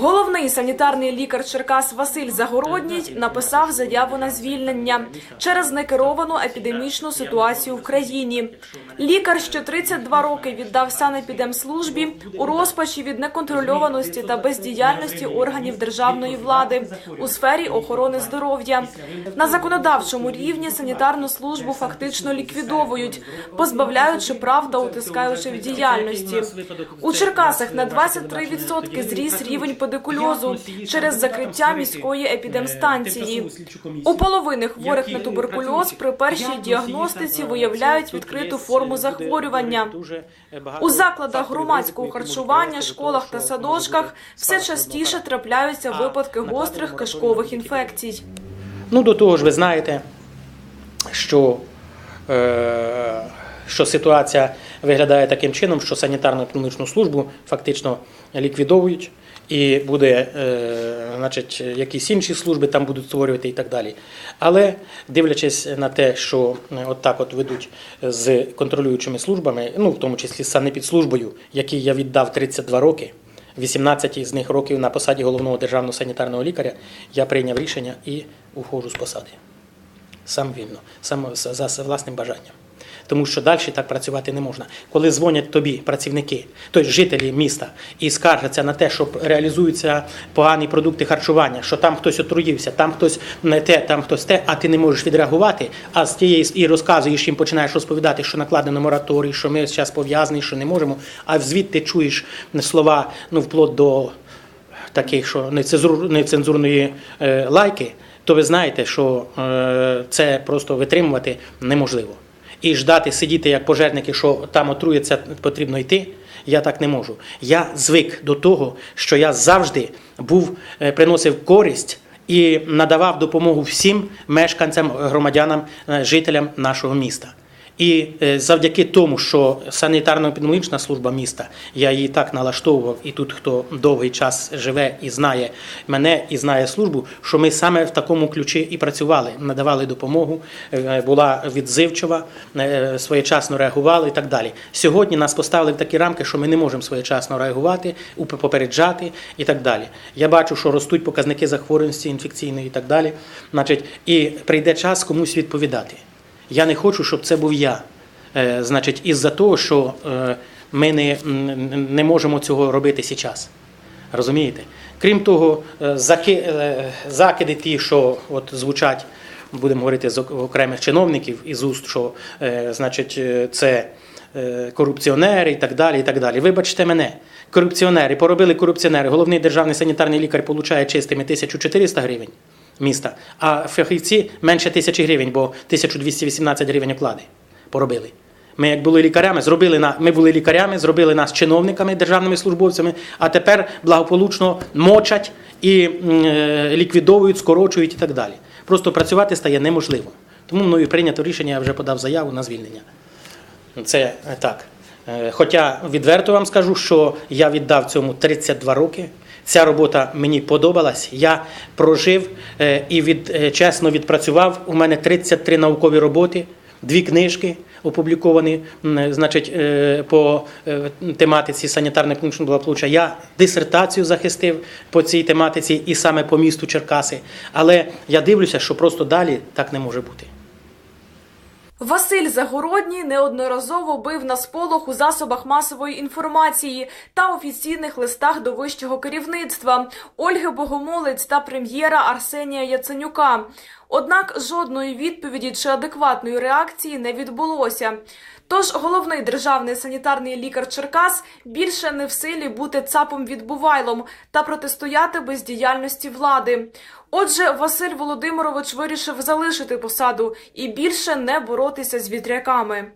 Головний санітарний лікар Черкас Василь Загородній написав заяву на звільнення через некеровану епідемічну ситуацію в країні. Лікар, що 32 роки віддав санепідемслужбі у розпачі від неконтрольованості та бездіяльності органів державної влади у сфері охорони здоров'я. На законодавчому рівні санітарну службу фактично ліквідовують, позбавляючи прав та утискаючи в діяльності. У Черкасах на 23% зріс рівень педикульозу через закриття міської епідемстанції. У половини хворих на туберкульоз при першій діагностиці виявляють відкриту форму захворювання. У закладах громадського харчування, школах та садочках все частіше трапляються випадки гострих кишкових інфекцій. Ну, до того ж, ви знаєте, що, е, що ситуація виглядає таким чином, що санітарно-клінічну службу фактично ліквідовують, і буде, е, значить, якісь інші служби там будуть створювати і так далі. Але дивлячись на те, що е, от так от ведуть з контролюючими службами, ну в тому числі з санепідслужбою, якій я віддав 32 роки. 18 з них років на посаді головного державного санітарного лікаря я прийняв рішення і уходжу з посади. Сам вільно, сам за власним бажанням. Тому що далі так працювати не можна. Коли дзвонять тобі працівники, тобто жителі міста, і скаржаться на те, що реалізуються погані продукти харчування, що там хтось отруївся, там хтось не те, там хтось те, а ти не можеш відреагувати, а з тієї і розказуєш їм, починаєш розповідати, що накладено мораторій, що ми зараз пов'язані, що не можемо, а звідти чуєш слова, ну вплоть до таких, що нецензур- нецензурної е, лайки, то ви знаєте, що е, це просто витримувати неможливо. І ждати, сидіти як пожежники, що там отрується, потрібно йти. Я так не можу. Я звик до того, що я завжди був, е, приносив користь і надавав допомогу всім мешканцям, громадянам, е, жителям нашого міста. І е, завдяки тому, що санітарно-епідеміологічна служба міста, я її так налаштовував, і тут хто довгий час живе і знає мене, і знає службу, що ми саме в такому ключі і працювали, надавали допомогу, е, була відзивчива, е, своєчасно реагували і так далі. Сьогодні нас поставили в такі рамки, що ми не можемо своєчасно реагувати, попереджати і так далі. Я бачу, що ростуть показники захворюваності інфекційної і так далі. Значить, і прийде час комусь відповідати. Я не хочу, щоб це був я. Е, значить, із-за того, що е, ми не, не можемо цього робити зараз. Розумієте? Крім того, е, заки, закиди ті, що от звучать, будемо говорити з окремих чиновників із уст, що значить, це корупціонери і так далі. і так далі. Вибачте мене, корупціонери, поробили корупціонери. Головний державний санітарний лікар получає чистими 1400 гривень міста, а фахівці менше тисячі гривень, бо 1218 гривень оклади поробили. Ми як були лікарями, зробили на ми були лікарями, зробили нас чиновниками, державними службовцями, а тепер благополучно мочать і е, ліквідовують, скорочують і так далі. Просто працювати стає неможливо. Тому мною прийнято рішення, я вже подав заяву на звільнення. Це е, так. Е, Хоча відверто вам скажу, що я віддав цьому 32 роки. Ця робота мені подобалась. Я прожив е, і від, е, чесно відпрацював. У мене 33 наукові роботи, дві книжки опубліковані, е, значить, по тематиці санітарно-клінічного благополуччя. Я дисертацію захистив по цій тематиці і саме по місту Черкаси. Але я дивлюся, що просто далі так не може бути. Василь Загородній неодноразово бив на сполох у засобах масової інформації та офіційних листах до вищого керівництва Ольги Богомолець та прем'єра Арсенія Яценюка. Однак жодної відповіді чи адекватної реакції не відбулося. Тож головний державний санітарний лікар Черкас більше не в силі бути цапом відбувайлом та протистояти бездіяльності влади. Отже, Василь Володимирович вирішив залишити посаду і більше не боротися з вітряками.